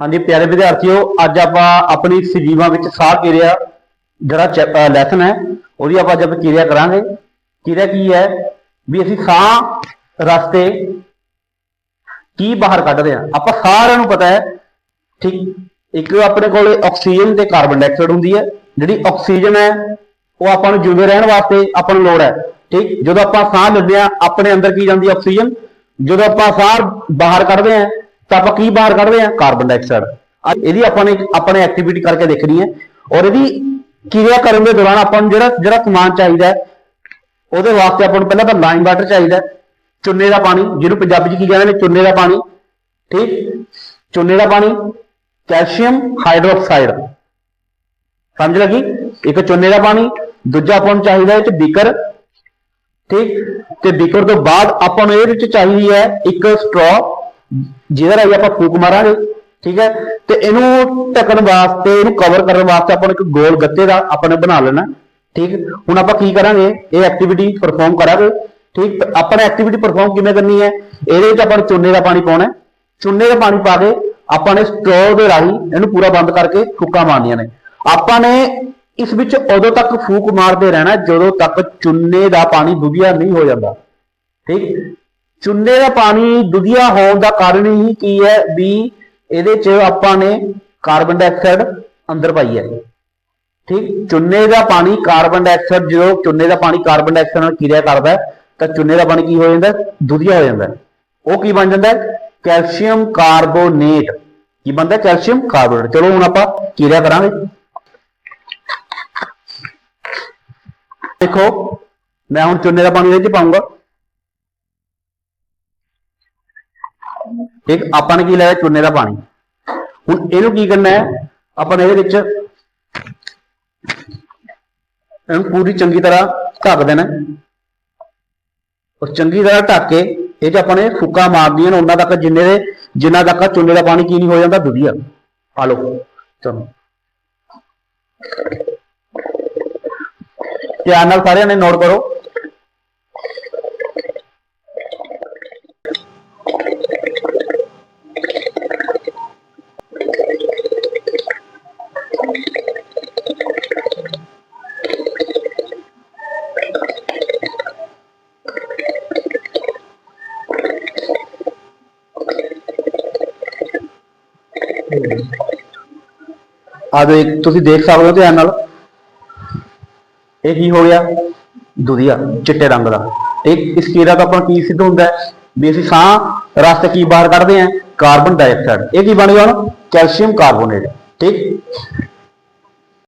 ਹਾਂਜੀ, ਪਿਆਰੇ ਵਿਦਿਆਰਥੀਓ, ਅੱਜ ਆਪਾਂ ਆਪਣੀ ਸਜੀਵਾਂ ਵਿੱਚ ਸਾਹ ਕਿਰਿਆ, ਜਿਹੜਾ ਲੈਸਨ ਹੈ, ਉਹਦੀ ਆਪਾਂ ਜਦ ਕਿਰਿਆ ਕਰਾਂਗੇ। ਕਿਰਿਆ ਕੀ ਹੈ? ਵੀ ਅਸੀਂ ਸਾਹ ਰਸਤੇ ਕੀ ਬਾਹਰ ਕੱਢਦੇ ਆ ਆਪਾਂ ਸਾਰਿਆਂ ਨੂੰ ਪਤਾ ਹੈ, ਠੀਕ? ਇੱਕ ਆਪਣੇ ਕੋਲ ਆਕਸੀਜਨ ਤੇ ਕਾਰਬਨ ਡਾਈਆਕਸਾਈਡ ਹੁੰਦੀ ਹੈ। ਜਿਹੜੀ ਆਕਸੀਜਨ ਹੈ, ਉਹ ਆਪਾਂ ਨੂੰ ਜਿਉਂਦੇ ਰਹਿਣ ਵਾਸਤੇ ਆਪਾਂ ਨੂੰ ਲੋੜ ਹੈ, ਠੀਕ? ਜਦੋਂ ਆਪਾਂ ਸਾਹ ਲੈਂਦੇ ਆ ਆਪਣੇ ਅੰਦਰ ਕੀ ਜਾਂਦੀ ਆਕਸੀਜਨ? ਜਦੋਂ ਆਪਾਂ ਸਾਹ ਬਾਹਰ ਕੱਢਦੇ ਆ ਤਾਂ ਆਪਾਂ ਕੀ ਬਾਹਰ ਕੱਢਦੇ ਆ ਕਾਰਬਨ ਡਾਈਆਕਸਾਈਡ ਇਹਦੀ ਆਪਾਂ ਨੇ ਆਪਣੇ ਐਕਟੀਵਿਟੀ ਕਰਕੇ ਦੇਖਣੀ ਹੈ। ਔਰ ਇਹਦੀ ਕਿਰਿਆ ਕਰਨ ਦੇ ਦੌਰਾਨ ਆਪਾਂ ਨੂੰ ਜਿਹੜਾ ਜਿਹੜਾ ਸਮਾਨ ਚਾਹੀਦਾ ਉਹਦੇ ਵਾਸਤੇ ਆਪਾਂ ਨੂੰ ਪਹਿਲਾਂ ਤਾਂ ਲਾਈਮ ਵਾਟਰ ਚਾਹੀਦਾ ਚੁੰਨੇ ਦਾ ਪਾਣੀ, ਜਿਹਨੂੰ ਪੰਜਾਬੀ 'ਚ ਕੀ ਕਹਿੰਦੇ ਨੇ? ਚੁੰਨੇ ਦਾ ਪਾਣੀ। ਠੀਕ? ਚੁੰਨੇ ਦਾ ਪਾਣੀ, ਕੈਲਸ਼ੀਅਮ ਹਾਈਡਰੋਕਸਾਈਡ। ਸਮਝ ਲੱਗੀ? ਇੱਕ ਚੁੰਨੇ ਦਾ ਪਾਣੀ, ਦੂਜਾ ਆਪਾਂ ਨੂੰ ਚਾਹੀਦਾ ਹੈ ਚ ਬੀਕਰ। ਠੀਕ? ਤੇ ਬੀਕਰ ਤੋਂ ਬਾਅਦ ਆਪਾਂ ਨੂੰ ਇਹਦੇ ਵਿੱਚ ਚਾਹੀਦੀ ਹੈ ਇੱਕ ਸਟ੍ਰੋ ਜਿਹਦੇ ਰਾਹੀਂ ਆਪਾਂ ਫੂਕ ਮਾਰਾਂਗੇ, ਠੀਕ ਹੈ? ਤੇ ਇਹਨੂੰ ਢੱਕਣ ਵਾਸਤੇ, ਇਹਨੂੰ ਕਵਰ ਕਰਨ ਵਾਸਤੇ ਆਪਾਂ ਇੱਕ ਗੋਲ ਗੱਤੇ ਦਾ ਆਪਾਂ ਨੇ ਬਣਾ ਲੈਣਾ, ਠੀਕ? ਹੁਣ ਆਪਾਂ ਕੀ ਕਰਾਂਗੇ? ਇਹ ਐਕਟੀਵਿਟੀ ਪਰਫਾਰਮ ਕਰਾਂਗੇ, ਠੀਕ? ਆਪਾਂ ਨੇ ਐਕਟੀਵਿਟੀ ਪਰਫਾਰਮ ਕਿਵੇਂ ਕਰਨੀ ਹੈ? ਇਹਦੇ ਵਿੱਚ ਆਪਾਂ ਨੂੰ ਚੁੰਨੇ ਦਾ ਪਾਣੀ ਪਾਉਣਾ ਚੁੰਨੇ ਦਾ ਪਾਣੀ ਪਾ ਕੇ ਆਪਾਂ ਨੇ ਸਟ੍ਰੋ ਦੇ ਰਾਹੀਂ ਇਹਨੂੰ ਪੂਰਾ ਬੰਦ ਕਰਕੇ ਫੂਕਾਂ ਮਾਰਨੀਆਂ ਨੇ। ਆਪਾਂ ਨੇ ਇਸ ਵਿੱਚ ਉਦੋਂ ਤੱਕ ਫੂਕ ਮਾਰਦੇ ਰਹਿਣਾ ਜਦੋਂ ਤੱਕ ਚੁੰਨੇ ਦਾ ਪਾਣੀ ਦੁਧੀਆ ਨਹੀਂ ਹੋ ਜਾਂਦਾ, ਠੀਕ? ਚੁੰਨੇ ਦਾ ਪਾਣੀ ਦੁਧੀਆ ਹੋਣ ਦਾ ਕਾਰਨ ਹੀ ਕੀ ਹੈ ਵੀ ਇਹਦੇ 'ਚ ਆਪਾਂ ਨੇ ਕਾਰਬਨ ਡਾਈਆਕਸਾਈਡ ਅੰਦਰ ਪਾਈ ਹੈ। ਠੀਕ? ਚੁੰਨੇ ਦਾ ਪਾਣੀ ਕਾਰਬਨ ਡਾਈਆਕਸਾਈਡ ਜਦੋਂ ਚੁੰਨੇ ਦਾ ਪਾਣੀ ਕਾਰਬਨ ਡਾਈਆਕਸਾਈਡ ਨਾਲ ਕਿਰਿਆ ਕਰਦਾ ਤਾਂ ਚੁੰਨੇ ਦਾ ਪਾਣੀ ਕੀ ਹੋ ਜਾਂਦਾ ਦੁਧੀਆ ਹੋ ਜਾਂਦਾ ਉਹ ਕੀ ਬਣ ਜਾਂਦਾ ਕੈਲਸ਼ੀਅਮ ਕਾਰਬੋਨੇਟ। ਕੀ ਬਣਦਾ ਕੈਲਸ਼ੀਅਮ ਕਾਰਬੋਨੇਟ। ਚਲੋ ਹੁਣ ਆਪਾਂ ਕਿਰਿਆ ਕਰਾਂਗੇ। ਦੇਖੋ, ਮੈਂ ਹੁਣ ਚੁੰਨੇ ਦਾ ਪਾਣੀ ਇਹਦੇ ਚ ਪਾਉਂਗਾ ਠੀਕ ਆਪਾਂ ਨੇ ਕੀ ਲਿਆ ਚੁੰਨੇ ਦਾ ਪਾਣੀ। ਹੁਣ ਇਹਨੂੰ ਕੀ ਕਰਨਾ ਹੈ? ਆਪਾਂ ਨੇ ਇਹਦੇ ਵਿੱਚ ਇਹਨੂੰ ਪੂਰੀ ਚੰਗੀ ਤਰ੍ਹਾਂ ਢੱਕ ਦੇਣਾ ਔਰ ਚੰਗੀ ਤਰ੍ਹਾਂ ਢੱਕ ਕੇ ਇਹ ਚ ਆਪਾਂ ਨੇ ਫੁੱਕਾ ਮਾਰਦੀਆਂ ਨੇ, ਉਹਨਾਂ ਤੱਕ ਜਿੰਨੇ ਦੇ ਜਿੰਨਾ ਤੱਕ ਚੁੰਨੇ ਦਾ ਪਾਣੀ ਕੀ ਨਹੀਂ ਹੋ ਜਾਂਦਾ ਦੁਧੀਆ ਆ। ਲਓ, ਚਲੋ। ਧਿਆਨ ਨਾਲ ਸਾਰਿਆਂ ਨੇ ਨੋਟ ਕਰੋ। ਆ ਦੇ ਤੁਸੀਂ ਦੇਖ ਸਕਦੇ ਹੋ ਧਿਆਨ ਨਾਲ। ਇਹ ਕੀ ਹੋ ਗਿਆ? ਦੁਧੀਆ ਚਿੱਟੇ ਰੰਗ ਦਾ। ਠੀਕ ਇਸ ਕੀੜਾ ਦਾ ਆਪਾਂ ਕੀ ਸਿੱਧ ਹੁੰਦਾ ਹੈ? ਵੀ ਅਸੀਂ ਸਾਹ, ਰਸਤੇ ਕੀ ਬਾਹਰ ਕੱਢਦੇ ਆ ਕਾਰਬਨ ਡਾਈਆਕਸਾਈਡ। ਇਹ ਕੀ ਬਣ ਗਿਆ ਹੁਣ? Calcium carbonate. ਠੀਕ?